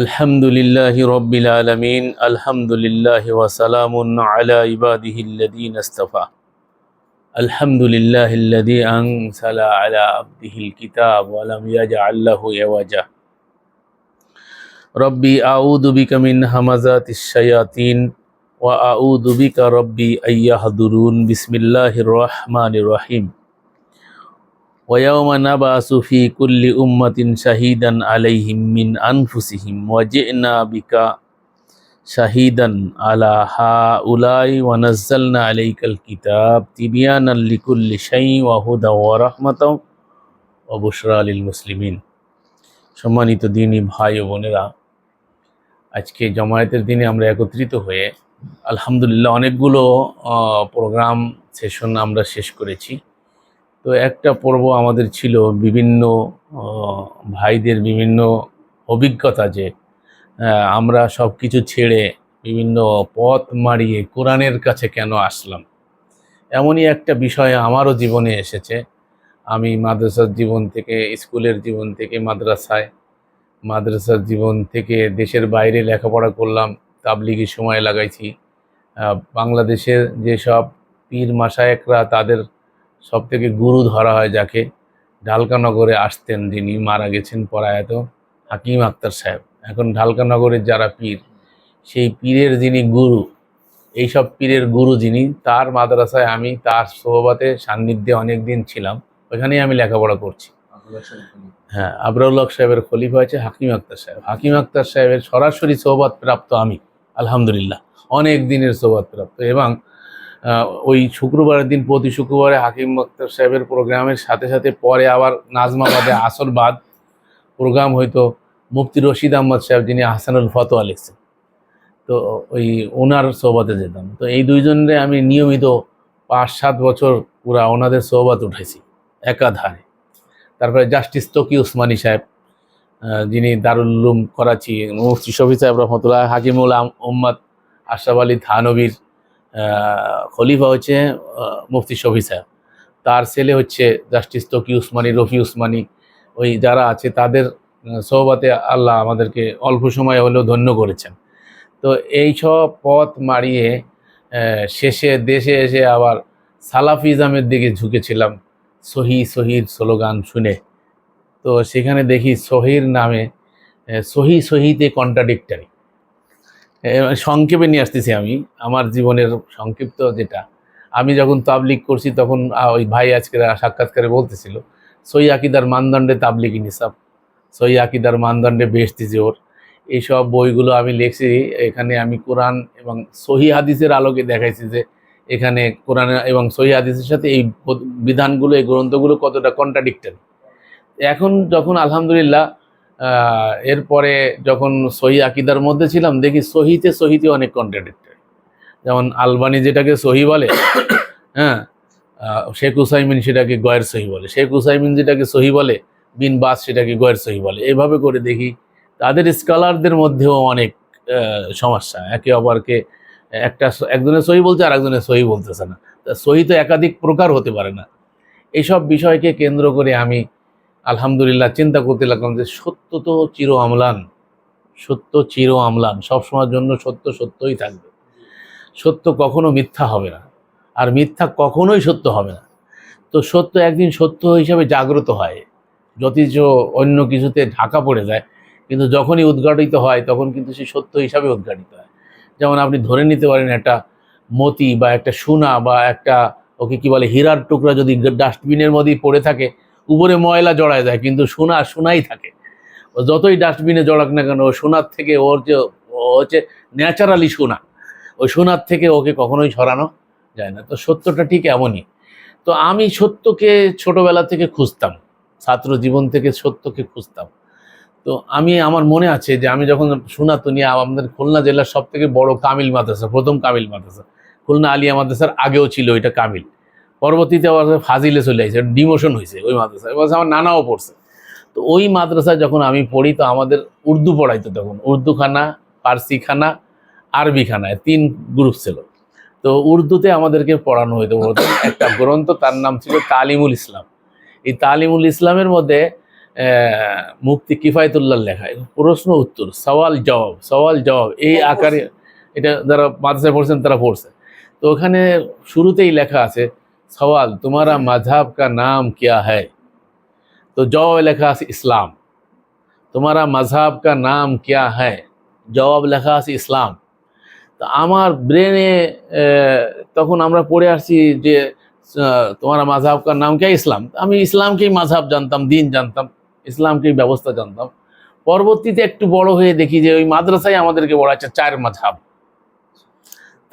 আলহামদুলিল্লাহি রব্বিল আলমিন, আলহামদুলিল্লাহ ওয়াসালামুন আলা ইবাদিহিল্লাদিন আস্তফা। আলহামদুলিল্লাহিল্লাদি আং সালা আলা আব্দিহিল কিতাব ওয়ালাম ইয়াজা আল্লাহু ইয়াজা রব্বি আউদু বিকা মিন হামাজাত ইশায়াতিন ওয়া আউদু বিকা রব্বি আইয়াহদুরুন বিসমিল্লাহির রহমানির রহিম। ويوم نبعث في كل أمة شهيدا عليهم من أنفسهم وجئنا بك شهيدا على هؤلاء ونزلنا عليك الكتاب تبيانا لكل شيء وهدى ورحمة وبشرى للمسلمين সম্মানিত দিনী ভাই ও বোনেরা আজকে জমায়েতের দিনে আমরা একত্রিত হয়ে আলহামদুলিল্লাহ অনেকগুলো প্রোগ্রাম সেশন আমরা শেষ করেছি তো একটা পর্ব আমাদের ছিল বিভিন্ন ভাইদের বিভিন্ন অভিজ্ঞতা যে আমরা সব কিছু ছেড়ে বিভিন্ন পথ মারিয়ে কোরআনের কাছে কেন আসলাম? এমনই একটা বিষয় আমারও জীবনে এসেছে। আমি মাদ্রাসার জীবন থেকে, স্কুলের জীবন থেকে মাদ্রাসায়, মাদ্রাসার জীবন থেকে দেশের বাইরে লেখাপড়া করলাম, তাবলিগি সময় লাগাইছি। বাংলাদেশের যেসব পীর মাসায়েকরা তাদের সব থেকে গুরু ধরা হয় যাকে। ঢালকানগরে আসতেন যিনি মারা গেছেন পরায়ত হাকিম আক্তার সাহেব। এখন ঢালকানগরের যারা পীর সেই পীরের যিনি গুরু এইসব পীরের গুরু যিনি তার মাদ্রাসায় আমি তার সোহবাতে সান্নিধ্যে অনেক দিন ছিলাম। ওইখানেই আমি লেখাপড়া করছি। হ্যাঁ আবরাউল হক সাহেবের খলিফা আছে হাকিম আক্তার সাহেব। হাকিম আক্তার সাহেবের সরাসরি সোহবাত প্রাপ্ত আমি আলহামদুলিল্লাহ। অনেক দিনের সোহবাত প্রাপ্ত এবং ওই শুক্রবারের দিন প্রতি শুক্রবারে হাকিম আক্তার সাহেবের প্রোগ্রামের সাথে সাথে পরে আবার নাজমাবাদে আসর বাদ প্রোগ্রাম হয়তো মুফতি রশিদ আহমদ সাহেব যিনি হাসানুল ফতোয়া লিখছেন। তো ওই ওনার সোহবাতে যেতাম। তো এই দুইজনে আমি নিয়মিত পাঁচ সাত বছর পুরা ওনাদের সোহবাত উঠেছি একাধারে। তারপরে জাস্টিস তকি উসমানী সাহেব যিনি দারুল উলুম করাচি মুফতি শফি সাহেব রহমতুল্লাহ হাকিমুল উম্মদ আশরাফ আলী থানবীর খলিফা হচ্ছে মুফতি শফি সাহেব। তার ছেলে হচ্ছে জাস্টিস তকি উসমানী, রফি উসমানী। ওই যারা আছে, তাদের সোহবাতে আল্লাহ আমাদেরকে অল্প সময় হলেও ধন্য করেছেন। তো এই সব পথ মারিয়ে শেষে, দেশে এসে আবার সালাফিজমের দিকে ঝুঁকেছিলাম। সহি সহির স্লোগান শুনে। তো সেখানে দেখি সহির নামে সহি সহিতে কন্ট্রাডিক্টারি সংক্ষেপে নিয়ে আসতেছি আমি। আমার জীবনের সংক্ষিপ্ত যেটা। আমি যখন তাবলিক করছি তখন ওই ভাই আজকে সাক্ষাৎকারে বলতেছিল, সই আকিদার মানদণ্ডে তাবলিকি নিসাব। সই আকিদার মানদণ্ডে বেশতি জোর এইসব বইগুলো আমি লিখছি, এখানে আমি কোরআন এবং সহি হাদিসের আলোকে দেখাইছি যে, এখানে কোরআন এবং সহি হাদিসের সাথে এই বিধানগুলো, এই গ্রন্থগুলো কতটা কন্ট্রাডিক্টারি এখন যখন আলহামদুলিল্লাহ এরপরে যখন সহি আকিদার মধ্যে ছিলাম, দেখি সহিতে সহিতে অনেক কন্ট্রাডিক্টারি যেমন আলবানি যেটাকে সহি বলে হ্যাঁ শেখ হুসাইমিন সেটাকে গয়ের সহি বলে, শেখ হুসাইমিন যেটাকে সহি বলে, বিন বাস সেটাকে গয়ের সহি বলে। এভাবে করে দেখি, তাদের স্কলারদের মধ্যেও অনেক সমস্যা। একে অপরকে একটা একজনের সহি বলছে আর একজনের সহি বলতেছে না। তা সহি তো একাধিক প্রকার হতে পারে না। এইসব বিষয়কে কেন্দ্র করে আমি আলহামদুলিল্লাহ, চিন্তা করতে লাগলাম যে সত্য তো চির আমলান, সত্য চির আমলান সবসময়ের জন্য সত্য সত্যই থাকবে। সত্য কখনো মিথ্যা হবে না, আর মিথ্যা কখনোই সত্য হবে না। তো সত্য একদিন সত্য হিসাবে জাগ্রত হয় যথেষ্ট অন্য কিছুতে ঢাকা পড়ে যায়, কিন্তু যখনই উদ্ঘাটিত হয়, তখন কিন্তু সে সত্য হিসাবে উদ্ঘাটিত হয়। যেমন আপনি ধরে নিতে পারেন একটা মতি বা একটা সোনা বা একটা ওকে কি বলে হীরার টুকরা যদি ডাস্টবিনের মধ্যেই পড়ে থাকে উপরে ময়লা জড়ায় যায়, কিন্তু সোনা সোনাই থাকে। ও যতই ডাস্টবিনে জড়াক না কেন, ও সোনার থেকে ওর যে, ও হচ্ছে ন্যাচারালি সোনা। ওই সোনার থেকে ওকে কখনোই সরানো যায় না। তো সত্যটা ঠিক এমনই। তো আমি সত্যকে ছোটবেলা থেকে খুঁজতাম। ছাত্র জীবন থেকে সত্যকে খুঁজতাম। তো আমি, আমার মনে আছে যে আমি যখন সোনাতনিয়া আমাদের খুলনা জেলার সব থেকে বড় কামিল মাদ্রাসা, প্রথম কামিল মাদ্রাসা। খুলনা আলিয়া মাদ্রাসার আগেও ছিল এটা কামিল। পরবর্তীতে আবার ফাজিলে চলে আসছে ডিমোশন হয়েছে ওই মাদ্রাসায়। আমার নানাও পড়ছে। তো ওই মাদ্রাসায় যখন আমি পড়ি, তো আমাদের উর্দু পড়াইতো তখন। উর্দু খানা পার্সি খানা আরবি খানায় তিন গ্রুপ ছিল। তো উর্দুতে আমাদেরকে পড়ানো হইতো একটা গ্রন্থ, তার নাম ছিল তালিমুল ইসলাম। এই তালিমুল ইসলামের মধ্যে মুক্তি কিফায়তুল্লাহ লেখা। প্রশ্ন উত্তর, সওয়াল জবাব সওয়াল জবাব। এই আকারে, এটা যারা মাদ্রাসায় পড়ছেন, তারা পড়ছে। তো ওখানে শুরুতেই লেখা আছে সওয়াল তোমারা মাঝহাব কা নাম কিয়া হ্যায় তো জবাবে লেখা আছে ইসলাম তোমারা মাঝহাব কা নাম কিয়া হ্যায় জবাব লেখা আছে ইসলাম তো আমার ব্রেনে তখন আমরা পড়ে আসছি যে তোমারা মাঝহাব কা নাম কে ইসলাম আমি ইসলামকেই মাঝহাব জানতাম দিন জানতাম ইসলামকেই ব্যবস্থা জানতাম পরবর্তীতে একটু বড় হয়ে দেখি যে ওই মাদ্রাসায় আমাদেরকে পড়াচ্ছে চার মাঝহাব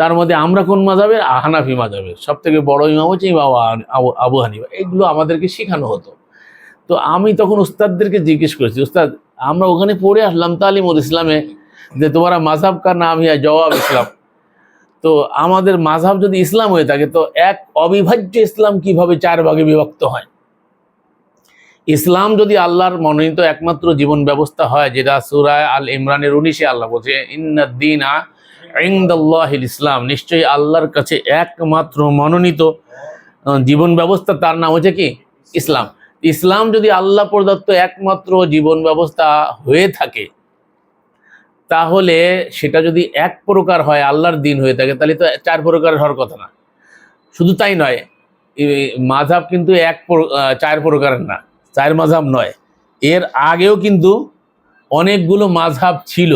তার মধ্যে আমরা কোন মাঝাবের হানাফি মাঝাবের সব থেকে বড় ইমাম হচ্ছে ইমাম আবু- হানিফা। এগুলো আমাদেরকে শেখানো হতো। তো আমি তখন উস্তাদদেরকে জিজ্ঞেস করেছি, উস্তাদ, আমরা ওখানে পড়ে আসলাম তালিমুল ইসলামে যে তোমারা মাঝহাব কার নাম ইয়া জবাব ইসলাম। তো আমাদের মাঝহাব যদি ইসলাম হয়ে থাকে, তো এক অবিভাজ্য ইসলাম কীভাবে চার ভাগে বিভক্ত হয়? ইসলাম যদি আল্লাহর মনোনীত একমাত্র জীবন ব্যবস্থা হয়, যেটা সুরায় আল ইমরানের উনিশে আল্লাহ বলছে ইন্দিন ইসলাম। নিশ্চয়ই আল্লাহর কাছে একমাত্র মনোনীত জীবন ব্যবস্থা, তার নাম হচ্ছে কি? ইসলাম। ইসলাম যদি আল্লাহ প্রদত্ত একমাত্র জীবন ব্যবস্থা হয়ে থাকে, তাহলে সেটা যদি এক প্রকার হয়, আল্লাহর দিন হয়ে থাকে, তাহলে তো চার প্রকারের হওয়ার কথা না। শুধু তাই নয় মাঝাব কিন্তু এক চার প্রকারের না, চার মাঝাব নয়। এর আগেও কিন্তু অনেকগুলো মাঝহাব ছিল।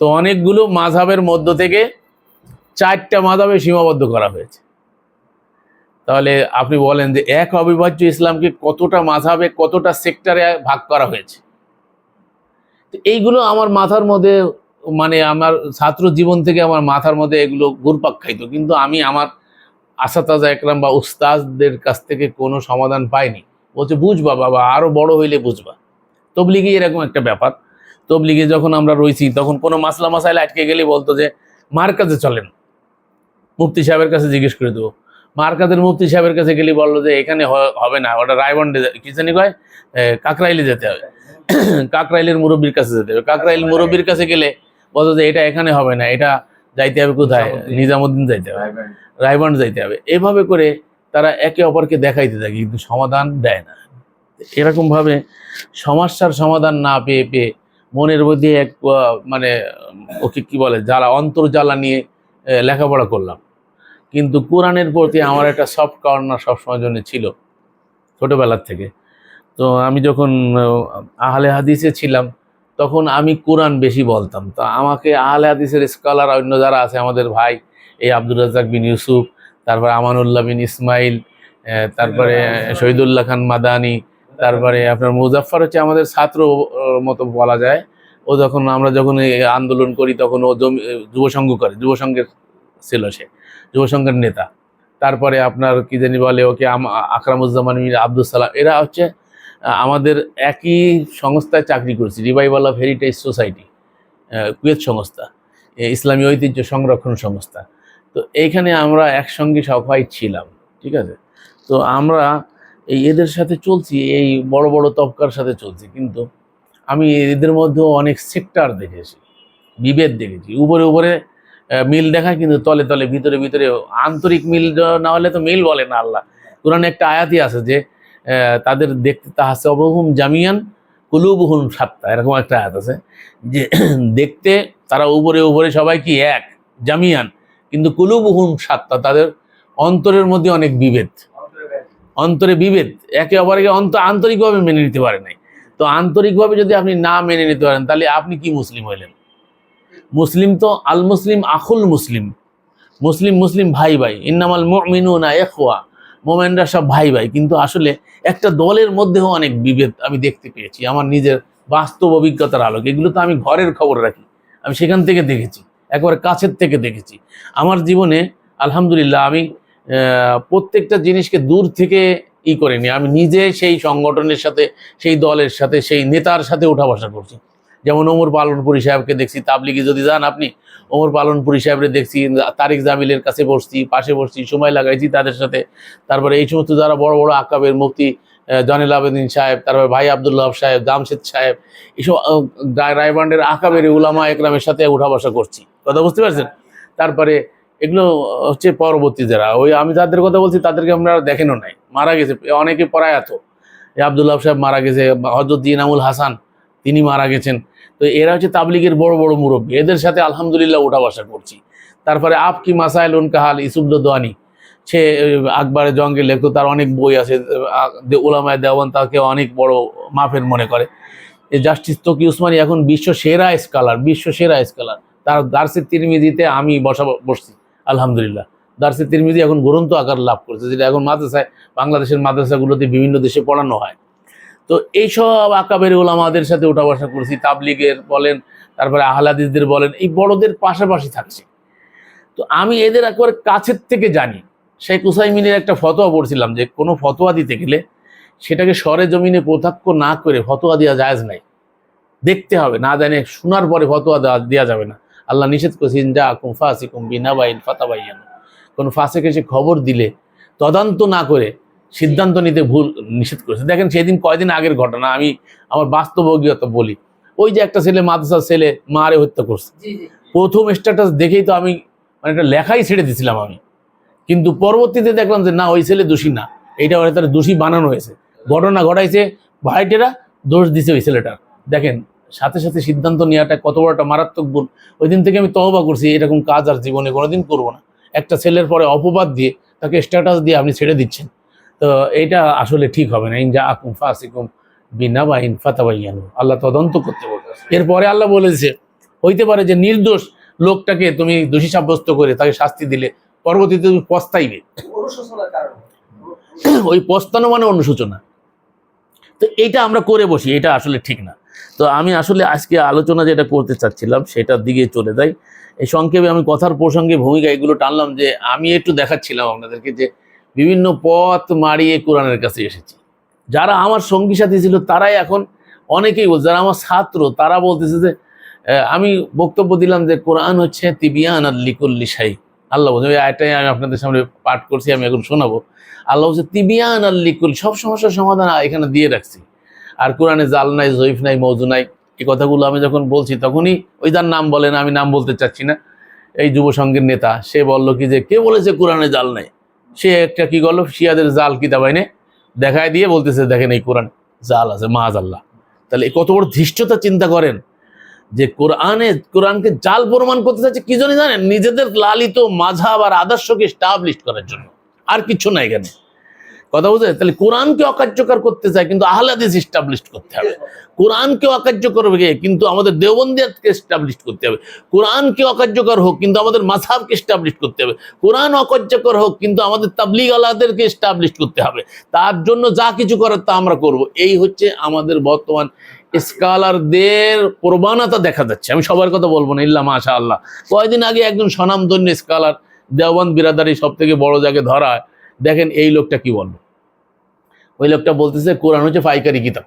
তো অনেকগুলো মাঝহাবের মধ্য থেকে চারটা মাঝহাবে সীমাবদ্ধ করা হয়েছে। তাহলে আপনি বলেন যে এক অবিভাজ্য ইসলামকে কতটা মাঝাবে, কতটা সেক্টরে ভাগ করা হয়েছে? তো এইগুলো আমার মাথার মধ্যে মানে আমার ছাত্র জীবন থেকে আমার মাথার মধ্যে এগুলো ঘুরপাক খাইতো কিন্তু আমি আমার আসাতাজা একরাম বা উস্তাদদের কাছ থেকে কোনো সমাধান পাইনি। বলছে, বুঝবা বাবা, আরও বড় হইলে বুঝবা। তবলিগে এরকম একটা ব্যাপার। তবলিগে যখন আমরা রয়েছি তখন কোনো মাসলা মাসাইল আটকে গেলে বলতো যে মার কাছে চলেন। মুফতি সাহেবের কাছে জিজ্ঞেস করে দেবো। মার কাছের মুফতি সাহেবের কাছে গেলে বলল যে এখানে হবে না ওটা রায়বন্ডে কি জানি কয়? কাকরাইলে যেতে হবে। কাকরাইলের মুরব্বীর কাছে যেতে হবে। কাকরাইল মুরব্বীর কাছে গেলে বলতো যে এটা এখানে হবে না এটা যাইতে হবে কোথায়? নিজামুদ্দিন। যাইতে হবে। রায়বন্ড যাইতে হবে। এভাবে করে তারা একে অপরকে দেখাইতে থাকে কিন্তু সমাধান দেয় না। এরকমভাবে সমস্যার সমাধান না পেয়ে পেয়ে মনের মধ্যে এক মানে ওকে কি বলে, জ্বালা, অন্তর্জ্বালা নিয়ে লেখাপড়া করলাম। কিন্তু কোরআনের প্রতি আমার একটা সফট কর্নার সবসময় জন্য ছিল, ছোটোবেলার থেকে। তো আমি যখন আহলে হাদিসে ছিলাম, তখন আমি কোরআন বেশি বলতাম। তো আমাকে আহলে হাদিসের স্কলার অন্য যারা আছে, আমাদের ভাই, এই আব্দুর রাজাক বিন ইউসুফ, তারপরে আমানুল্লাহ বিন ইসমাইল তারপরে শহীদুল্লাহ খান মাদানি তারপরে আপনার মুজাফফর হচ্ছে আমাদের ছাত্র মতো বলা যায়। ও যখন আমরা যখন আন্দোলন করি তখন ও জমি, যুব সংঘ করে যুবসংঘের ছিল সে যুবসংঘের নেতা। তারপরে আপনার কি জানি বলে ওকে আকরামুজ্জামান মির আব্দুল সালাম, এরা হচ্ছে আমাদের একই সংস্থায় চাকরি করছি revival of heritage society Kuwait সংস্থা ইসলামী ঐতিহ্য সংরক্ষণ সংস্থা। তো এইখানে আমরা একসঙ্গে সবাই ছিলাম, ঠিক আছে? তো আমরা এই এদের সাথে চলছি, এই বড় বড় তবকার সাথে চলছি, কিন্তু আমি এদের মধ্যেও অনেক সেক্টর দেখেছি, বিভেদ দেখেছি। উপরে উপরে মিল দেখায়, কিন্তু তলে তলে, ভিতরে ভিতরে আন্তরিক মিল না হলে তো মিল বলে না আল্লাহ। কোরআনে একটা আয়াতই আছে যে তাদের দেখতে তাহাসে অবহুম জামিয়ান, কুলুবহুম সাত্তা। এরকম একটা আয়াত আছে যে, দেখতে তারা উপরে উপরে সবাই কি এক, জামিয়ান, কিন্তু কুলুবহুম সাত্তা, তাদের অন্তরের মধ্যে অনেক বিভেদ। অন্তরে বিভেদ, একে অপরকে অন্ত, আন্তরিকভাবে মেনে নিতে পারে নাই। তো আন্তরিকভাবে যদি আপনি না মেনে নিতে পারেন, তাহলে আপনি কি মুসলিম হইলেন? মুসলিম তো আল মুসলিম আখুল মুসলিম। মুসলিম মুসলিম ভাই ভাই। ইন্নামাল মুমিনুনা ইখওয়া। মোমেনরা সব ভাই ভাই। কিন্তু আসলে একটা দলের মধ্যেও অনেক বিভেদ আমি দেখতে পেয়েছি। আমার নিজের বাস্তব অভিজ্ঞতার আলোকে। এগুলো তো আমি ঘরের খবর রাখি। আমি সেখান থেকে দেখেছি। একবার কাছের থেকে দেখেছি। আমার জীবনে আলহামদুলিল্লাহ আমি প্রত্যেকটা জিনিসকে দূর থেকে ই করিনি আমি নিজে সেই সংগঠনের সাথে, সেই দলের সাথে, সেই নেতার সাথে উঠা বসা করছি। যেমন ওমর পালনপুরি সাহেবকে দেখছি, তাবলিগে যদি যান আপনি, ওমর পালনপুরি সাহেবরে দেখছি, তারিক জামিলের কাছে বসছি, পাশে বসছি, সময় লাগাইছি তাদের সাথে। তারপরে এই সমস্ত যারা বড় বড় আকাবের মুক্তি জনেল আবেদিন সাহেব, তারপরে ভাই আবদুল্লাহ সাহেব, জামশেদ সাহেব, এইসব রায়- রায়বান্ডের আকাবের উলামা একরামের সাথে উঠা বসা করছি। কথা বুঝতে পারছেন? তারপরে এগুলো হচ্ছে পরবর্তী যারা। ওই আমি যাদের কথা বলছি, তাদেরকে আমরা দেখেনও নাই। মারা গেছে। অনেকে পরায়াত। আবদুল্লাহ সাহেব মারা গেছে। হজরত ইনামুল হাসান, তিনি মারা গেছেন। তো এরা হচ্ছে তাবলিগের বড় বড় মুরব্বী। এদের সাথে আলহামদুলিল্লাহ ওঠা বসা করছি। তারপরে আপ কি মাসাইল কাহাল ইসুবদ দোয়ানি। সে আকবরের জঙ্গে লেখতো তার অনেক বই আছে। ওলামায় দেওয়ান তাকে অনেক বড় মাফের মনে করে। জাস্টিস তকি উসমানী এখন বিশ্ব সেরা স্কলার, বিশ্ব সেরা স্কলার। তার দার্সের তিরমিজিতে আমি বসা, বসছি। আলহামদুলিল্লাহ। দার্সের তিরমিজি এখন গ্রন্থ আকার লাভ করেছে, যেটা এখন মাদ্রাসায়, বাংলাদেশের মাদ্রাসাগুলোতে বিভিন্ন দেশে পড়ানো হয়। তো এইসব আকাবের ওলামাদের সাথে ওঠা বসা করছি, তাবলিগের বলেন, তারপরে আহলাদিসদের বলেন, এই বড়দের পাশাপাশি থাকছে। তো আমি এদের একবার কাছের থেকে জানি। শেখ হুসাইমিনের একটা ফতোয়া পড়ছিলাম যে, কোনো ফতোয়া দিতে গেলে সেটাকে সরে জমিনে প্রত্যক্ষ না করে ফতোয়া দেওয়া জায়েজ নাই। দেখতে হবে, না জানে শোনার পরে ফতোয়া দেওয়া দেওয়া যাবে না। আল্লাহ নিষেধ করেছেন যা কুম ফাঁসি ফাসিকুম বিনাবাইন ফাতাবাইয়ান। কোনো ফাঁসেকে সে খবর দিলে তদন্ত না করে সিদ্ধান্ত নিতে ভুল নিষেধ করেছে। দেখেন সেদিন কয়দিন আগের ঘটনা আমি আমার বাস্তব অভিজ্ঞতা বলি। ওই যে একটা ছেলে মাদ্রাসার ছেলে মারে হত্যা করছে। প্রথম স্ট্যাটাস দেখেই তো আমি মানে একটা লেখাই ছেড়ে দিয়েছিলাম আমি। কিন্তু পরবর্তীতে দেখলাম যে না ওই ছেলে দোষী না। এইটা ওরা তার দোষী বানানো হয়েছে। ঘটনা ঘটাইছে ভাইটেরা দোষ দিছে ওই ছেলেটার। দেখেন সাথে সাথে সিদ্ধান্ত নেওয়াটা কত বড় একটা মারাত্মক ভুল ওই দিন থেকে আমি তহবা করছি, এরকম কাজ আর জীবনে কোনোদিন করব না। একটা ছেলের পরে অপবাদ দিয়ে তাকে স্ট্যাটাস দিয়ে আপনি ছেড়ে দিচ্ছেন। তো এটা আসলে ঠিক হবে না। ইনজা আকুম ফাসিকুম বিনা বা ইনফাতাবাইয়ানু আল্লাহ তদন্ত করতে বলবে এরপরে আল্লাহ বলেছে, হইতে পারে যে নির্দোষ লোকটাকে তুমি দোষী সাব্যস্ত করে তাকে শাস্তি দিলে, পরবর্তীতে তুমি পস্তাইবে। ওই পস্তানো মানে অনুশোচনা। তো এইটা আমরা করে বসি, এটা আসলে ঠিক না। তো আমি আসলে আজকে আলোচনা যেটা করতে চাচ্ছিলাম, সেটার দিকে চলে যাই। এই সংক্ষেপে আমি কথার প্রসঙ্গে ভূমিকা এগুলো টানলাম যে, আমি একটু দেখাচ্ছিলাম আপনাদেরকে যে, বিভিন্ন পথ মারিয়ে কোরআনের কাছে এসেছি। যারা আমার সঙ্গী সাথী ছিল, তারাই এখন অনেকেই বলছে, যারা আমার ছাত্র, তারা বলতেছে যে আমি বক্তব্য দিলাম যে, কোরআন হচ্ছে তিবিয়ান আর লিকুল্লি শাহী আল্লাহ বলছে ওই আয়টাই আমি আপনাদের সামনে পাঠ করছি, আমি এখন শোনাবো। আল্লাহ হচ্ছে তিবিয়ান আর লিকুল, সব সমস্যার সমাধান এখানে দিয়ে রাখছি। আর কোরআনে জাল নাই, জয়ীফ নাই, মৌজু নাই, এই কথাগুলো আমি যখন বলছি তখনই ওই যার নাম বলেন আমি নাম বলতে চাচ্ছি না। এই যুব সংঘের নেতা, সে বলল কি যে, কে বলেছে কোরআনে জাল নাই? সে একটা কি করল? শিয়াদের জাল কিতাব আইনে দেখায় দিয়ে বলতেছে, দেখেন এই কোরআন জাল আছে মাজ আল্লাহ তাহলে এই কত বড় ধৃষ্টতা চিন্তা করেন যে কোরআনে, কোরআনকে জাল প্রমাণ করতে চাচ্ছে কি জন্য জানেন? নিজেদের লালিত মাঝাব আর আদর্শকে স্টাবলিশ করার জন্য। আর কিছু নাই এখানে। কথা বুঝে তাহলে কোরআনকে অকার্যকর করতে চায়, কিন্তু আহলাদিস স্টাবলিশ করতে হবে। কোরআনকে অকার্যকর হবে কিন্তু আমাদের দেওবন্দিয়াতকে স্টাবলিশ করতে হবে। কোরআনকে অকার্যকর হোক, কিন্তু আমাদের মাঝাবকে স্টাবলিশ করতে হবে। কোরআন অকার্যকর হোক, কিন্তু আমাদের তাবলিগ আলাদেরকে স্টাবলিশ করতে হবে। তার জন্য যা কিছু করার তা আমরা করব। এই হচ্ছে আমাদের বর্তমান স্কলারদের প্রবণতা দেখা যাচ্ছে। আমি সবার কথা বলব না, ইল্লা মাশা আল্লাহ কয়েকদিন আগে একজন স্বনামধন্য স্কলার দেওয়ান বিরাদারি সব থেকে বড় জায়গায় ধরা হয় দেখেন এই লোকটা কি বলল? ওই লোকটা বলতেছে, কোরআন হচ্ছে পাইকারি কিতাব।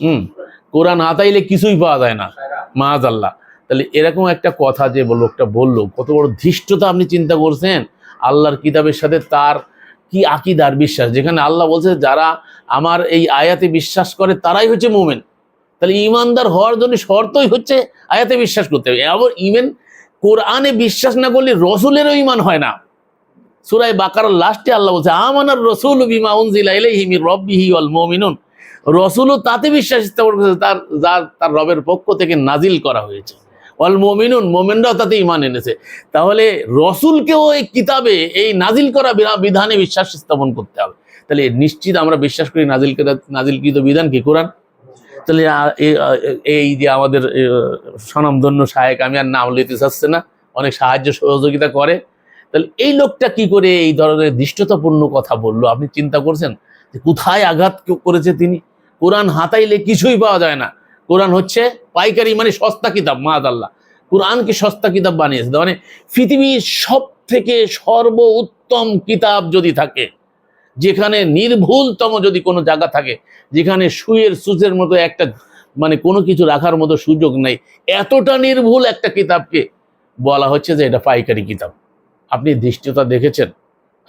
হুম, কোরআন হাতাইলে কিছুই পাওয়া যায় না। মাজ আল্লাহ তাহলে এরকম একটা কথা যে লোকটা বলল, কত বড় ধৃষ্টতা আপনি চিন্তা করছেন? আল্লাহর কিতাবের সাথে তার কি আকিদার বিশ্বাস? যেখানে আল্লাহ বলছে, যারা আমার এই আয়াতে বিশ্বাস করে, তারাই হচ্ছে মোমেন। তাহলে ইমানদার হওয়ার জন্য শর্তই হচ্ছে আয়াতে বিশ্বাস করতে হবে। আবার ইমেন কোরআনে বিশ্বাস না করলে রসুলেরও ইমান হয় না। সুরাই বাকার লাস্টে আল্লাহ বলছে, আমানার রসুল বিমা উনজিলা ইলাইহি মির রসুলও তাতে বিশ্বাস স্থাপন করেছে তার, যা তার রবের পক্ষ থেকে নাজিল করা হয়েছে। ওয়াল মুমিনুন, মোমেনরাও তাতে ইমান এনেছে। তাহলে রসুলকেও এই কিতাবে এই নাজিল করা বিধানে বিশ্বাস স্থাপন করতে হবে। তাহলে নিশ্চিত আমরা বিশ্বাস করি নাজিল নাজিলকৃত বিধান কি, কোরআন? তাহলে এই যে আমাদের স্বনামধন্য সহায়ক আমি আর নাম লইতে চাচ্ছে না। অনেক সাহায্য সহযোগিতা করে। তাহলে এই লোকটা কি করে এই ধরনের দৃষ্টতাপূর্ণ কথা বলল? আপনি চিন্তা করছেন যে কোথায় আঘাত করেছে তিনি? কোরআন হাতাইলে কিছুই পাওয়া যায় না। কোরআন হচ্ছে পাইকারি মানে সস্তা কিতাব মাদ আল্লাহ কোরআনকে সস্তা কিতাব বানিয়েছে। মানে পৃথিবীর সব থেকে সর্ব উত্তম কিতাব যদি থাকে, যেখানে নির্ভুলতম যদি কোনো জায়গা থাকে, যেখানে সুয়ের সুচের মতো একটা মানে কোনো কিছু রাখার মতো সুযোগ নেই, এতটা নির্ভুল একটা কিতাবকে বলা হচ্ছে যে এটা পাইকারি কিতাব। আপনি দৃষ্টতা দেখেছেন?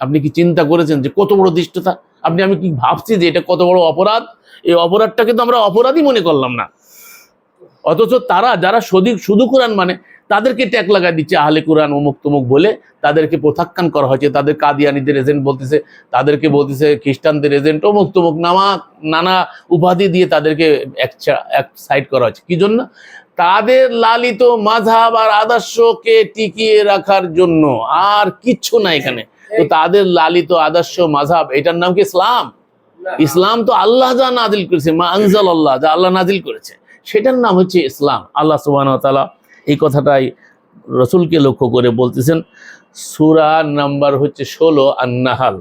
আপনি কি চিন্তা করেছেন যে কত বড় দৃষ্টতা আপনি, আমি কি ভাবছি যে এটা কত বড় অপরাধ? এই অপরাধটাকে তো আমরা অপরাধই মনে করলাম না। অথচ তারা, যারা সদি, শুধু কোরআন মানে তাদেরকে ট্যাগ লাগাই দিচ্ছে, আহলে কোরআন অমুক তমুক বলে তাদেরকে প্রত্যাখ্যান করা হয়েছে। তাদের কাদিয়ানিদের এজেন্ট বলতেছে, তাদেরকে বলতেছে, খ্রিস্টানদের এজেন্ট অমুক তমুক নামা, নানা উপাধি দিয়ে তাদেরকে এক সাইড করা হয়েছে। কি জন্য? তাদের লালিত মাঝাব আর আদর্শকে টিকিয়ে রাখার জন্য আর কিচ্ছু না এখানে। তো তাদের লালিত আদর্শ মাঝাব এটার নাম কি ইসলাম? ইসলাম তো আল্লাহ যা নাজিল করেছে মা আনজাল আল্লাহ যা আল্লাহ নাজিল করেছে। সেটার নাম হচ্ছে ইসলাম। আল্লাহ সুবাহ এই কথাটাই রসুলকে লক্ষ্য করে বলতেছেন সুরা নাম্বার হচ্ছে ষোলো আর নাহাল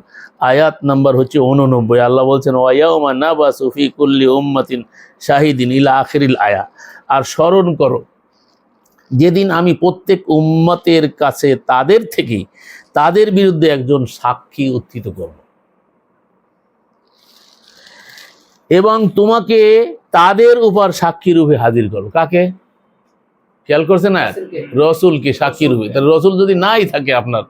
আয়াত নাম্বার হচ্ছে উননব্বই। আল্লাহ বলছেন ওয়াইয়াউমা নাবা সুফি কুল্লি উম্মাতিন শাহিদিন ইলা আখিরিল আয়া। আর স্মরণ করো, যেদিন আমি প্রত্যেক উম্মতের কাছে তাদের থেকেই তাদের বিরুদ্ধে একজন সাক্ষী উত্থিত করব। এবং তোমাকে তাদের উপর সাক্ষী রূপে হাজির করো কাকে? খেয়াল করছে না? রসুল কি সাক্ষী রূপে তাহলে রসুল যদি নাই থাকে আপনার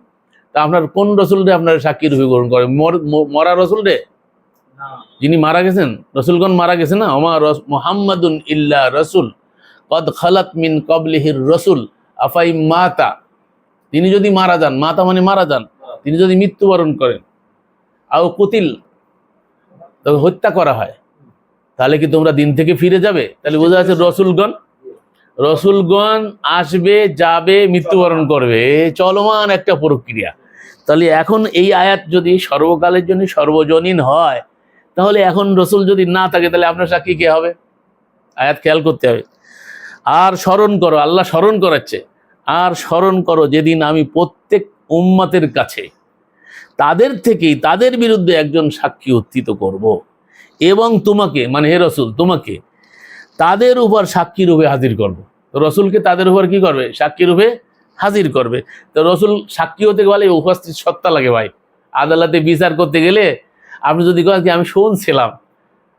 তা আপনার কোন রসুল রে আপনার সাক্ষী রূপে গ্রহণ করে? মর- রসুল রে? যিনি মারা গেছেন? রসুলগণ মারা গেছে না? ওমা রস মোহাম্মদুন ইল্লা রসুল। কদ খালাত মিন কবলিহির রসুল আফাই মাতা। তিনি যদি মারা যান মাতা মানে মারা যান। তিনি যদি মৃত্যুবরণ করেন আও কুতিল তবে হত্যা করা হয়। তাহলে কি তোমরা দিন থেকে ফিরে যাবে? তাহলে বোঝা যাচ্ছে রসুলগণ রসুলগণ আসবে, যাবে, মৃত্যুবরণ করবে। চলমান একটা প্রক্রিয়া। তাহলে এখন এই আয়াত যদি সর্বকালের জন্য সর্বজনীন হয়, তাহলে এখন রসুল যদি না থাকে, তাহলে আপনার সাক্ষী কে হবে? আয়াত খেয়াল করতে হবে। আর স্মরণ করো, আল্লাহ স্মরণ করাচ্ছে। আর স্মরণ করো, যেদিন আমি প্রত্যেক উম্মাতের কাছে তাদের থেকেই, তাদের বিরুদ্ধে একজন সাক্ষী উত্থিত করব। এবং তোমাকে মানে হে রসুল, তোমাকে তাদের উপর সাক্ষী রূপে হাজির করব। তো রসুলকে তাদের উপর কি করবে? সাক্ষী রূপে হাজির করবে। তো রসুল সাক্ষী হতে গেলে উপস্থিত সত্তা লাগে ভাই। আদালতে বিচার করতে গেলে আপনি যদি করেন কি, আমি শুনছিলাম।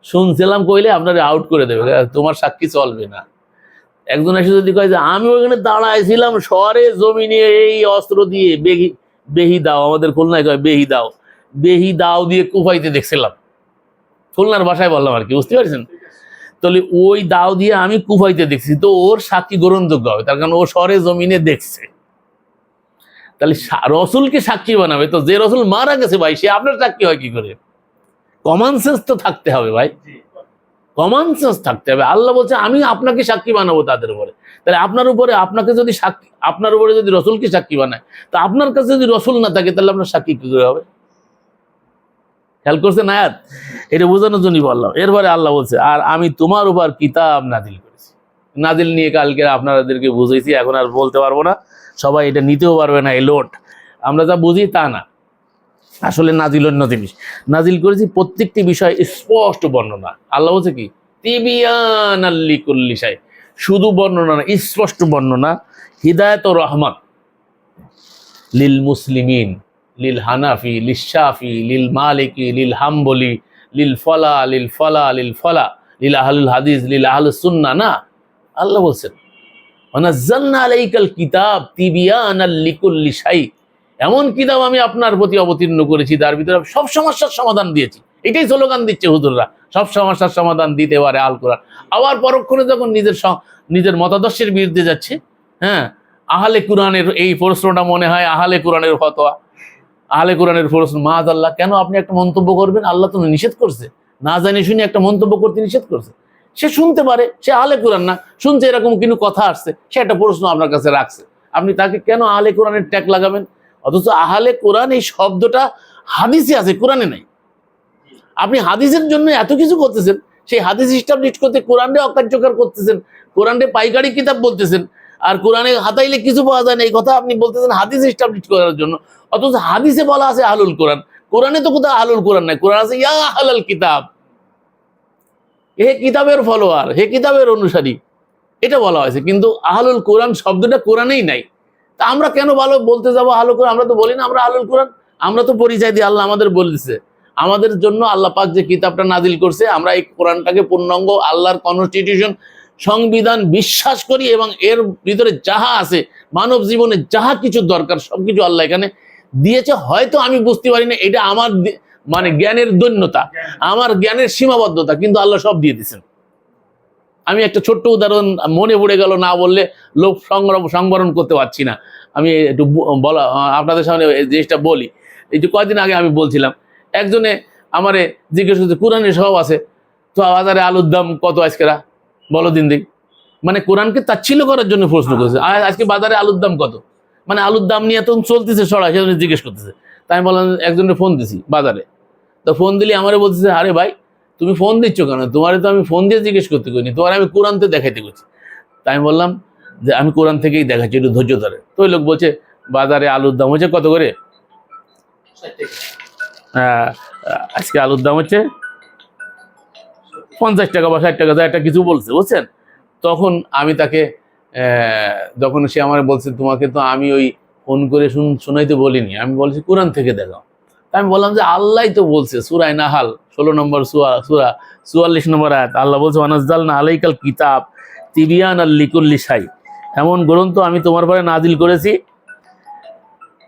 শুনছিলাম কইলে আপনারা আউট করে দেবে। তোমার সাক্ষী চলবে না। একজন এসে যদি কয় যে, আমি ওখানে দাঁড়াইছিলাম, শহরে জমিনে এই অস্ত্র দিয়ে বেহি বেহি দাও। আমাদের খুলনায় কয়, বেহি দাও। বেহি দাও দিয়ে কুফাইতে দেখছিলাম। খুলনার বাসায় বললাম আর কি, বুঝতে পারছেন? তাহলে ওই দাও দিয়ে আমি কুফাইতে দেখছি। তো ওর সাক্ষী গ্রহণযোগ্য হবে তার কারণ ও সরে জমিনে দেখছে। তাহলে রসুলকে সাক্ষী বানাবে? তো যে রসুল মারা গেছে ভাই সে আপনার সাক্ষী হয় কি করে? কমন সেন্স তো থাকতে হবে ভাই। কমন সেন্স থাকতে হবে। আল্লাহ বলছে আমি আপনাকে সাক্ষী বানাবো তাদের উপরে। তাহলে আপনার উপরে আপনাকে যদি সাক্ষী আপনার উপরে যদি রসুলকে সাক্ষী বানায় তা আপনার কাছে যদি রসুল না থাকে তাহলে আপনার সাক্ষী কি করে হবে? খেয়াল করছেন আয়াত? এটা বোঝানোর জন্যই বললাম। এরপরে আল্লাহ বলছে, আর আমি তোমার উপর কিতাব নাজিল করেছি। নাজিল নিয়ে কালকে আপনাদেরকে বুঝেছি এখন আর বলতে পারব না। সবাই এটা নিতেও পারবে না, এই লোড। আমরা যা বুঝি তা না। আসলে নাজিল অন্য জিনিস। নাজিল করেছি প্রত্যেকটি বিষয় স্পষ্ট বর্ণনা। আল্লাহ বলছে কি? তিবিয়ান শুধু বর্ণনা স্পষ্ট বর্ণনা। হিদায়ত ও রহমত লিল মুসলিমিন। লিল হানাফি, লিল শাফি, লিল মালিকি, লিল হাম্বলি, লিল ফলা লিল ফলা লিল ফলা, লিল আহলুল হাদিস, লিল আহলুস সুন্না না, আল্লাহ বলছেন, ওয়ানাজ্জালনা আলাইকাল কিতাব তিবিয়ানাল লিকুল্লি শাই। এমন কিতাব আমি আপনার প্রতি অবতীর্ণ করেছি তার ভিতরে সব সমস্যার সমাধান দিয়েছি। এটাই স্লোগান দিচ্ছে হুজুররা, সব সমস্যার সমাধান দিতে পারে আল কোরআন। আবার পরক্ষণে যখন নিজের নিজের মতাদর্শের বিরুদ্ধে যাচ্ছে হ্যাঁ আহলে কোরআনের এই প্রশ্নটা মনে হয়, আহলে কোরআনের ফতোয়া। আহলে কোরআনের প্রশ্ন মাজ আল্লাহ কেন আপনি একটা মন্তব্য করবেন? আল্লাহ তো নিষেধ করছে। না জানি শুনে একটা মন্তব্য করতে নিষেধ করছে। সে শুনতে পারে, সে আহলে কোরআন না, শুনছে এরকম কিন্তু কথা আসছে, সে একটা প্রশ্ন আপনার কাছে রাখছে। আপনি তাকে কেন আহলে কোরআনের ট্যাগ লাগাবেন? অথচ আহলে কোরআন এই শব্দটা হাদিসে আছে, কোরআনে নাই। আপনি হাদিসের জন্য এত কিছু করতেছেন, সেই হাদিস স্টাবলিশ করতে কোরআনরে অকার্যকর করতেছেন কোরআনরে পাইকারি কিতাব বলতেছেন আর কোরআনে হাতাইলে কিছু পাওয়া যায় না। এই কথা আপনি বলতেছেন হাদিস স্টাবলিশ করার জন্য। অথচ হাদিসে বলা আছে আহলুল কোরআন। কোরআনে তো কোথাও আহলুল কোরআন নাই। কোরআন আছে, ইয়া আহলাল কিতাব। হে কিতাবের ফলোয়ার হে কিতাবের অনুসারী। এটা বলা হয়েছে। কিন্তু আহলুল কোরআন শব্দটা কোরআনেই নাই। তা আমরা কেন ভালো বলতে যাব আহলুল কোরআন? আমরা তো বলি না আমরা আহলুল কোরআন। আমরা তো পরিচয় দিই আল্লাহ আমাদের বলতেছে। আমাদের জন্য আল্লাহ পাক যে কিতাবটা নাজিল করছে, আমরা এই কোরআনটাকে পূর্ণাঙ্গ আল্লাহর কনস্টিটিউশন সংবিধান বিশ্বাস করি এবং এর ভিতরে যাহা আছে, মানব জীবনে যাহা কিছু দরকার, সবকিছু আল্লাহ এখানে দিয়েছে। হয়তো আমি বুঝতে পারি না এটা আমার মানে জ্ঞানের দৈন্যতা, আমার জ্ঞানের সীমাবদ্ধতা, কিন্তু আল্লাহ সব দিয়ে দিয়েছেন। আমি একটা ছোট্ট উদাহরণ, মনে পড়ে গেল না বললে লোক সংগ্রাম সংবরণ করতে পারছি না। আমি একটু বলা আপনাদের সামনে জিনিসটা বলি। এই যে কয়েকদিন আগে আমি বলছিলাম, একজনে আমারে জিজ্ঞেস করছে, কোরআনের সব আছে? তো বাজারে আলুর দাম কত আজকেরা? বলো দিন দিক মানে কোরআনকে তাচ্ছিল্য করার জন্য প্রশ্ন করেছে। আর আজকে বাজারে আলুর দাম কত? মানে আলুর দাম নিয়ে তখন চলতেছে সরাই সেজন্য জিজ্ঞেস করতেছে। তাই আমি বললাম একজনের ফোন দিছি বাজারে। তো ফোন দিলে আমারে বলতেছে আরে ভাই তুমি ফোন দিচ্ছ কেন? তোমারে তো আমি ফোন দিয়ে জিজ্ঞেস করতে করিনি তোমার আমি কোরআনতে দেখাইতে করছি তাই আমি বললাম যে আমি কোরআন থেকেই দেখাচ্ছি একটু ধৈর্য ধরে। তো ওই লোক বলছে বাজারে আলুর দাম হচ্ছে কত করে? আহ, আজকে আলুর দাম হচ্ছে পঞ্চাশ টাকা বা ষাট টাকা একটা কিছু বলছে, বুঝছেন? তখন আমি তাকে যখন সে আমার বলছে, তোমাকে তো আমি ওই ফোন করে শুন, শোনাইতে বলিনি। আমি বলছি, কোরআন থেকে দেখাও। আমি বললাম যে, আল্লাহ তো বলছে সুরায় নাহাল, ষোলো নম্বর সুয়া সুরা, চুয়াল্লিশ নম্বর আয়াত, আল্লাহ বলছে অনাজদাল না আলাইকাল কিতাব তিবিয়ান আল লিকুল্লি সাই এমন গ্রন্থ আমি তোমার পরে নাজিল করেছি।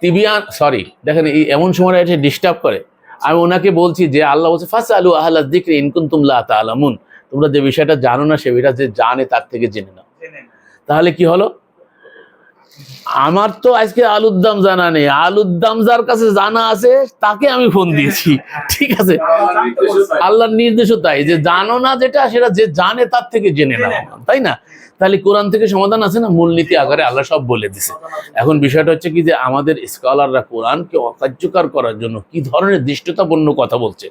তিবিয়ান, সরি, দেখেন, এই এমন সময় এসে ডিস্টার্ব করে। আমি ওনাকে বলছি যে আল্লাহ বলছে ফাঁসা আলু আহ্লা দিক্রি ইনকুন তুমলা তালামুন তোমরা যে বিষয়টা জানো না সে বিষয়টা যে জানে তার থেকে জেনে নাও। তাহলে কি হলো? আমার তো আজকে আলুর দাম জানা নেই। আলুর দাম যার কাছে জানা আছে তাকে আমি ফোন দিয়েছি। ঠিক আছে? আল্লাহর নির্দেশও তাই। যে জানো না যেটা সেটা যে জানে তার থেকে জেনে নাও। তাই না? তাহলে কোরআন থেকে সমাধান আছে না? মূলনীতি আকারে আল্লাহ সব বলে দিছে। এখন বিষয়টা হচ্ছে কি যে আমাদের স্কলাররা কোরআনকে অকার্যকর করার জন্য কি ধরনের দৃষ্টতাপূর্ণ কথা বলছে?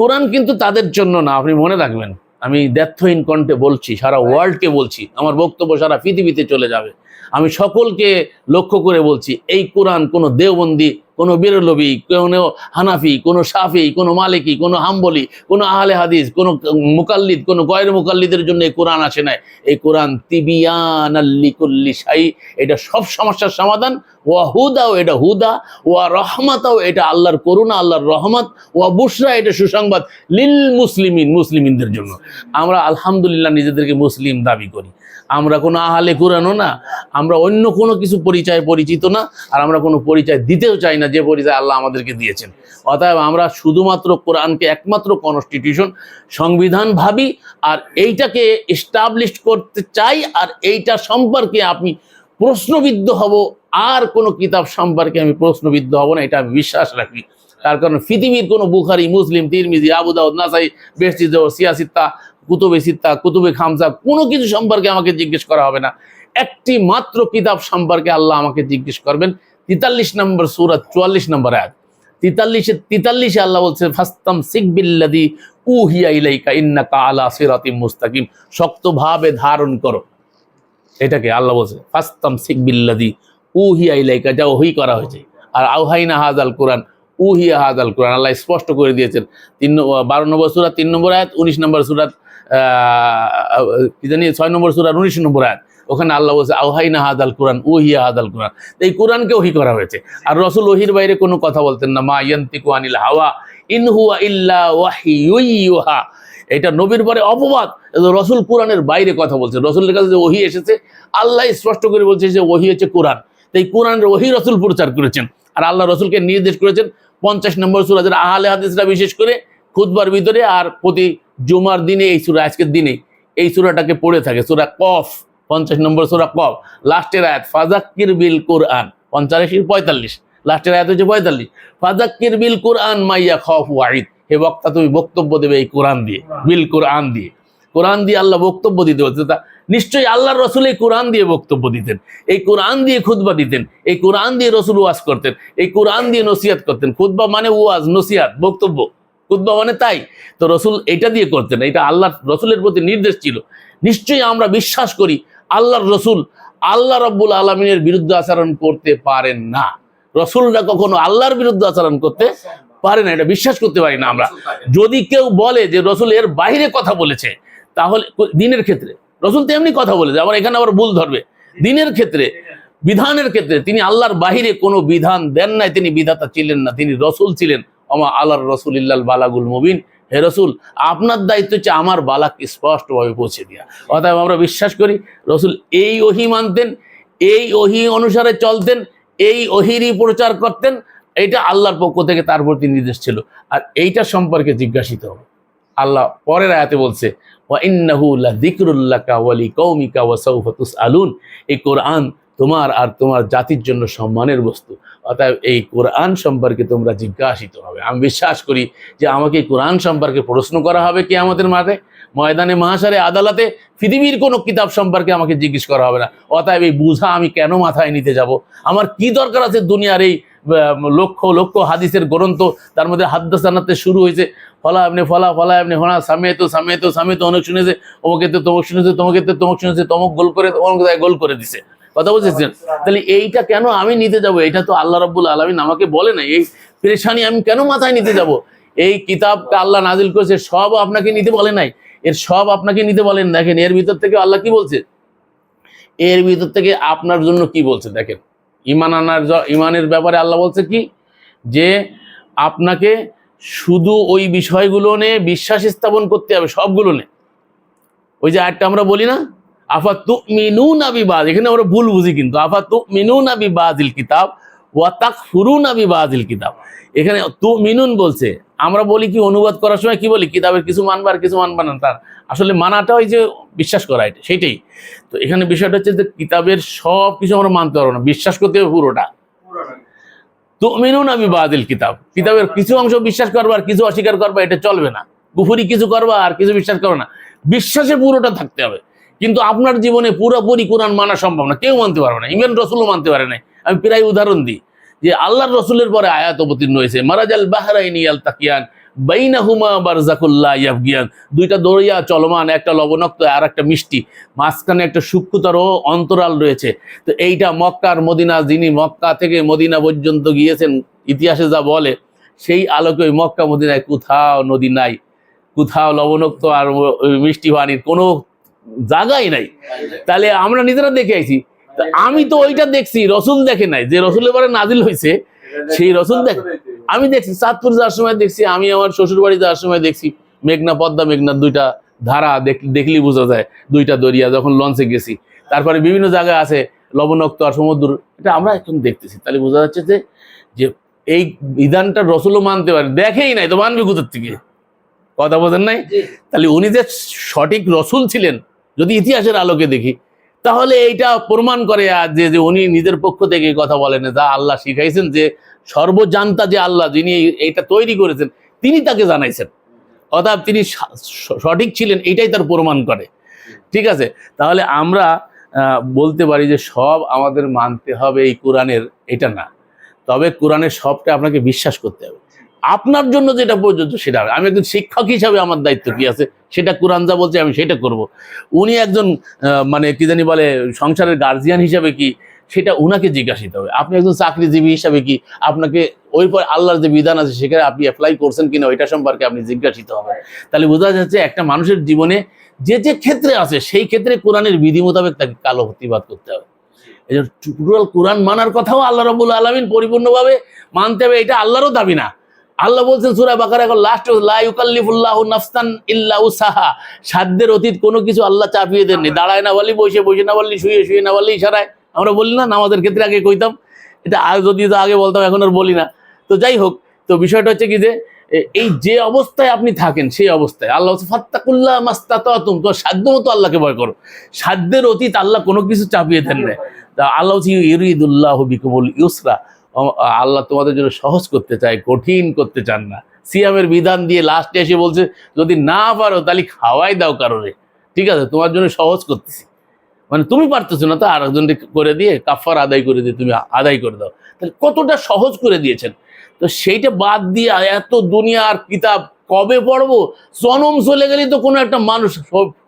কোরআন কিন্তু তাদের জন্য না আপনি মনে রাখবেন। আমি দ্ব্যর্থহীন কণ্ঠে বলছি সারা ওয়ার্ল্ডকে বলছি আমার বক্তব্য সারা পৃথিবীতে চলে যাবে। আমি সকলকে লক্ষ্য করে বলছি এই কোরআন কোনো দেওবন্দি কোনো বিরলবি কোনো হানাফি, কোনো সাফি কোনো মালিকি, কোনো হাম্বলি, কোনো আহলে হাদিস, কোনো মুকাল্লিদ, কোনো গয়ের মুকাল্লিদের জন্য এই কোরআন আসে নাই। এই কোরআন তিবিয়ান আল্লিকুল্লি সাই এটা সব সমস্যার সমাধান। ওয়া হুদাও এটা হুদা, ওয়া রহমাতাও এটা আল্লাহর করুণা, আল্লাহর রহমত, ওয়া বুশরা এটা সুসংবাদ লিল মুসলিমিন, মুসলিমিনদের জন্য। আমরা আলহামদুলিল্লাহ নিজেদেরকে মুসলিম দাবি করি। আমরা কোনো আহালে কোরআনও না, আমরা অন্য কোনো কিছু পরিচয় পরিচিত না, আর আমরা কোনো পরিচয় দিতেও চাই না যে পরিচয় আল্লাহ আমাদেরকে দিয়েছেন। অতএব আমরা শুধুমাত্র কোরআনকে একমাত্র কনস্টিটিউশন সংবিধান ভাবি, আর এইটাকে এস্টাবলিশ করতে চাই, আর এইটা সম্পর্কে আপনি প্রশ্নবিদ্ধ হব, আর কোনো কিতাব সম্পর্কে আমি প্রশ্নবিদ্ধ হব না, এটা আমি বিশ্বাস রাখি। তার কারণ পৃথিবীর কোনো বুখারি, মুসলিম, তিরমিজি, আবু দাউদ, নাসাই বেস্টিজ সিয়াসিত্তা কুতুবে সিত্তা, কুতুবে খামসা, কোনো কিছু সম্পর্কে আমাকে জিজ্ঞেস করা হবে না। একটি মাত্র কিতাব সম্পর্কে আল্লাহ আমাকে জিজ্ঞেস করবেন। তেতাল্লিশ নম্বর সুরাত চুয়াল্লিশ নম্বর আয়াত। তেতাল্লিশে তেতাল্লিশে আল্লাহ বলছে ফাস্তাম সিকবিল্লাদি উহিয়া ইলাইকা ইন্নাকা আলা সিরাতিম মুস্তাকিম। শক্তভাবে ধারণ করো। এটাকে আল্লাহ বলছে ফাস্তাম সিকবিল্লাদি উহিয়া ইলাইকা। যা ওহি করা হয়েছে। আর আউহাইনা হাজাল কোরআন উহিয়া হাজাল কোরআন, আল্লাহ স্পষ্ট করে দিয়েছেন। তিন বারো নম্বর সুরাত তিন নম্বর আয়াত, উনিশ নম্বর সুরাত কি জানি, ছয় নম্বর সুরাত উনিশ নম্বর আয়াত। ওখানে আল্লাহ বলছে আউহাইনা হাদাল কোরআন, উহিয়া হাদাল কোরআন। এই কোরআনকে ওহি করা হয়েছে। আর রসুল ওহির বাইরে কোনো কথা বলতেন না, মা ইয়ান্তিকু আনিল হাওয়া, ইন হুয়া ইল্লা ওয়াহিয়ুহা এটা নবীর পরে অপবাদ। রসুল কোরআনের বাইরে কথা বলছে। রসুলের কাছে যে ওহি এসেছে, আল্লাহ স্পষ্ট করে বলছে যে ওহি হচ্ছে কোরআন। তো এই কোরআনের ওহি রসুল প্রচার করেছেন। আর আল্লাহ রসুলকে নির্দেশ করেছেন পঞ্চাশ নম্বর সুরা যারা আহলে হাদিসরা বিশেষ করে খুদবার ভিতরে আর প্রতি জুমার দিনে এই সুরা, আজকের দিনে এই সুরাটাকে পড়ে থাকে। সুরা কফ, পঞ্চাশ নম্বর সুরা কফ। লাস্টের আয়াত ফাজাক্কির বিল কোরআন, পঞ্চাশ পঁয়তাল্লিশ? লাস্টের আয়াত হচ্ছে পঁয়তাল্লিশ। ফাজাক্কির বিল কোরআন মাইয়া খফ ওয়াহিদ হে বক্তা, তুমি বক্তব্য দেবে এই কোরআন দিয়ে, বিল কোরআন দিয়ে। কোরআন দিয়ে আল্লাহ বক্তব্য দিতে বলছে তা নিশ্চয়ই আল্লাহর রসুল এই কোরআন দিয়ে বক্তব্য দিতেন। এই কোরআন দিয়ে খুতবা দিতেন। এই কোরআন দিয়ে রসুল ওয়াজ করতেন। এই কোরআন দিয়ে নসিহাত করতেন। খুতবা মানে ওয়াজ নসিহাত বক্তব্য। খুতবা মানে তাই। তো রসুল এটা দিয়ে করতেন। এটা আল্লাহ রসুলের প্রতি নির্দেশ ছিল। নিশ্চয়ই আমরা বিশ্বাস করি আল্লাহর রসুল আল্লাহ রব্বুল আলমিনের বিরুদ্ধে আচরণ করতে পারেন না। রসুলরা কখনো আল্লাহর বিরুদ্ধে আচরণ করতে পারে না। এটা বিশ্বাস করতে পারি না আমরা। যদি কেউ বলে যে রসুল এর বাইরে কথা বলেছে তাহলে দিনের ক্ষেত্রে। রসুল তো এমনি কথা বলেছে, আবার এখানে আবার ভুল ধরবে। দিনের ক্ষেত্রে, বিধানের ক্ষেত্রে তিনি আল্লাহর বাহিরে কোনো বিধান দেন নাই, তিনি বিধাতা ছিলেন না, তিনি রসুল ছিলেন। আমা আল্লাহর রসুল ইল্লাল বালাগুল মুবিন। হে রসুল, আপনার দায়িত্ব হচ্ছে আমার বালাক স্পষ্টভাবে পৌঁছে দেওয়া অতএব আমরা বিশ্বাস করি, রসুল এই ওহি মানতেন, এই ওহি অনুসারে চলতেন, এই ওহিরই প্রচার করতেন এটা আল্লাহর পক্ষ থেকে তার প্রতি নির্দেশ ছিল। আর এইটা সম্পর্কে জিজ্ঞাসিত হবে। আল্লাহ পরের আয়াতে বলছে তুসআলুন। এই কোরআন তোমার আর তোমার জাতির জন্য সম্মানের বস্তু। অতএব এই কোরআন সম্পর্কে তোমরা জিজ্ঞাসিত হবে। আমি বিশ্বাস করি যে আমাকে কোরআন সম্পর্কে প্রশ্ন করা হবে কি আমাদের মাঠে, ময়দানে মহাসারে আদালতে, পৃথিবীর কোনো কিতাব সম্পর্কে আমাকে জিজ্ঞেস করা হবে না। অতএব এই বুঝা আমি কেন মাথায় নিতে যাব? আমার কি দরকার আছে দুনিয়ার এই লক্ষ লক্ষ হাদিসের গ্রন্থ তার মধ্যে হাদ্দাসানাতে শুরু হয়েছে। ফলা এমনি ফলা ফলা এমনি ফলা সামেতো সামেতো সামেতো অনেক শুনেছে, অমুকে তো তমক শুনেছে, তোমাকে তো তমক শুনেছে, তমক গোল করে অমুক গোল করে দিছে। কথা বুঝেছেন? তাহলে এইটা কেন আমি নিতে যাব? এটা তো আল্লাহ রব্বুল আলমিন আমাকে বলে না এই পেরেশানি আমি কেন মাথায় নিতে যাব? এই কিতাবটা আল্লাহ নাজিল করেছে, সব আপনাকে নিতে বলে নাই। এর সব আপনাকে নিতে বলেন। দেখেন, এর ভিতর থেকে আল্লাহ কি বলছে? এর ভিতর থেকে আপনার জন্য কি বলছে? দেখেন ইমান আনার ইমানের ব্যাপারে আল্লাহ বলছে কি? যে আপনাকে শুধু ওই বিষয়গুলো নিয়ে বিশ্বাস স্থাপন করতে হবে, সবগুলো নিয়ে। ওই যে একটা আমরা বলি না আফা তু মিনু নাবি বাজ এখানে আমরা ভুল বুঝি কিন্তু। আফা তু মিনু নাবি বাজিল কিতাব, ওয়া তাক ফুরু নাবি বাজিল কিতাব। এখানে তু মিনুন বলছে আমরা বলি কি, অনুবাদ করার সময় কি বলি, কিতাবের কিছু মানবার কিছু মানবা না তার। আসলে মানাটা ওই যে বিশ্বাস করা, এটা সেটাই তো এখানে বিষয়টা হচ্ছে যে কিতাবের সব কিছু আমরা মানতে পারব না। বিশ্বাস করতে হবে পুরোটা। তো মেনুন আমি বাদিল কিতাব। কিতাবের কিছু অংশ বিশ্বাস করবা আর কিছু অস্বীকার করবা, এটা চলবে না। গুফুরি কিছু করবা আর কিছু বিশ্বাস করবে না। বিশ্বাসে পুরোটা থাকতে হবে। কিন্তু আপনার জীবনে পুরোপুরি কোরআন মানা সম্ভব না। কেউ মানতে পারবে না। ইমেন রসুলও মানতে পারে না আমি প্রায় উদাহরণ দিই। যে আল্লাহর রসুলের পরে আয়াত অবতীর্ণ হয়েছে, মারাজাল বাহারাইনি আল তাকিয়ান, বাইনাহুমা বারজাকুল্লাহ ইয়াবগিয়ান। দুইটা দরিয়া চলমান, একটা লবণাক্ত আর একটা মিষ্টি। মাঝখানে একটা সূক্ষ্মতর অন্তরাল রয়েছে। তো এইটা মক্কার মদিনা, যিনি মক্কা থেকে মদিনা পর্যন্ত গিয়েছেন, ইতিহাসে যা বলে, সেই আলোকে ওই মক্কা মদিনায় কোথাও নদী নাই। কোথাও লবণাক্ত আর মিষ্টি পানির কোনো জায়গাই নাই। তাহলে আমরা নিজেরা দেখে আইছি আমি তো ওইটা দেখছি রসুল দেখে নাই। যে রসুলের পরে নাজিল হয়েছে সেই রসুল দেখ আমি দেখছি চাঁদপুর যাওয়ার সময় দেখছি আমি আমার শ্বশুর বাড়ি যাওয়ার সময় দেখছি মেঘনা পদ্মা মেঘনার দুইটা ধারা দেখ- দেখলেই বোঝা যায় দুইটা দরিয়া যখন লঞ্চে গেছি। তারপরে বিভিন্ন জায়গায় আছে লবণাক্ত আর সমুদ্র। এটা আমরা এখন দেখতেছি। তাহলে বোঝা যাচ্ছে যে যে এই বিধানটা রসুলও মানতে পারে। দেখেই নাই তো মানবে কোথার থেকে? কথা বোঝেন নাই? তাহলে উনি যে সঠিক রসুল ছিলেন যদি ইতিহাসের আলোকে দেখি তাহলে এইটা প্রমাণ করে আর যে যে উনি নিজের পক্ষ থেকে কথা বলেন, যা আল্লাহ শিখাইছেন যে, সর্বজান্তা যে আল্লাহ যিনি এই- এইটা তৈরি করেছেন, তিনি তাকে জানাইছেন। অর্থাৎ তিনি সঠিক ছিলেন, এইটাই তার প্রমাণ করে। ঠিক আছে? তাহলে আমরা বলতে পারি যে সব আমাদের মানতে হবে এই কোরআনের, এটা না। তবে কোরআনের সবটা আপনাকে বিশ্বাস করতে হবে। আপনার জন্য যেটা প্রযোজ্য সেটা আমি একজন শিক্ষক হিসাবে আমার দায়িত্ব কি আছে? সেটা কোরআন যা বলছে, আমি সেটা করব। উনি একজন মানে কি জানি বলে, সংসারের গার্জিয়ান হিসাবে কি, সেটা উনাকে জিজ্ঞাসিত হবে। আপনি একজন চাকরিজীবী হিসাবে কি, আপনাকে ওই পর আল্লাহর যে বিধান আছে, সেখানে আপনি অ্যাপ্লাই করছেন কিনা, ওইটা সম্পর্কে আপনি জিজ্ঞাসিত হবেন তাহলে বোঝা যাচ্ছে একটা মানুষের জীবনে যে যে ক্ষেত্রে আছে, সেই ক্ষেত্রে কোরআনের বিধি মোতাবেক তাকে কালো প্রতিবাদ করতে হবে। এই টোটাল কোরআন মানার কথাও আল্লাহ রবুল আলমিন পরিপূর্ণভাবে মানতে হবে, এটা আল্লাহরও দাবি না। আল্লাহ বলছেন সুরা বাকার এখন লাস্ট লা ইউকাল্লিফুল্লাহ নাফসান ইল্লা উসাহা। সাধ্যের অতীত কোনো কিছু আল্লাহ চাপিয়ে দেননি। দাঁড়ায় না বলি, বসে বসে না বললি শুয়ে শুয়ে না বললি ইশারায়। আমরা বলি না, নামাজের ক্ষেত্রে আগে কইতাম। এটা আগে যদি আগে বলতাম, এখন আর বলি না। তো যাই হোক, তো বিষয়টা হচ্ছে কি যে এই যে অবস্থায় আপনি থাকেন, সেই অবস্থায় আল্লাহ ফাত্তাকুল্লাহ মাস্তাতুম তো সাধ্য মতো আল্লাহকে ভয় করো। সাধ্যের অতীত আল্লাহ কোনো কিছু চাপিয়ে দেন না তা আল্লাহ ইউরিদুল্লাহ বিকুমুল ইউসরা। আল্লাহ তোমাদের জন্য সহজ করতে চায়, কঠিন করতে চান না। সিয়ামের বিধান দিয়ে লাস্টে এসে বলছে, যদি না পারো তাহলে খাওয়াই দাও কারণে ঠিক আছে, তোমার জন্য সহজ করতেছি। মানে তুমি পারতেছো না তো আর একজনকে করে দিয়ে কাফার আদায় করে দিয়ে তুমি আদায় করে দাও। তাহলে কতটা সহজ করে দিয়েছেন? তো সেইটা বাদ দিয়ে এত দুনিয়ার কিতাব কবে পড়ব? জনম চলে গেলে তো কোনো একটা মানুষ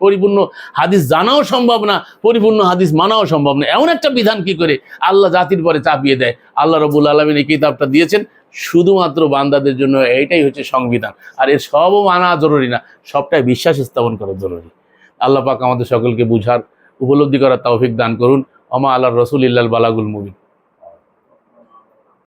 পরিপূর্ণ হাদিস জানাও সম্ভব না, পরিপূর্ণ হাদিস মানাও সম্ভব না। এমন একটা বিধান কি করে? আল্লাহ জাতির পরে চাপিয়ে দেয়। আল্লাহ রবুল আলমিন এই কিতাবটা দিয়েছেন, শুধুমাত্র বান্দাদের জন্য এইটাই হচ্ছে সংবিধান। আর এর সবও মানা জরুরি না, সবটাই বিশ্বাস স্থাপন করা জরুরি। আল্লাহ পাক আমাদের সকলকে বুঝার, উপলব্ধি করার তৌফিক দান করুন। অমা আল্লাহ রসুল ইল্লাল বালাগুল মুবিন।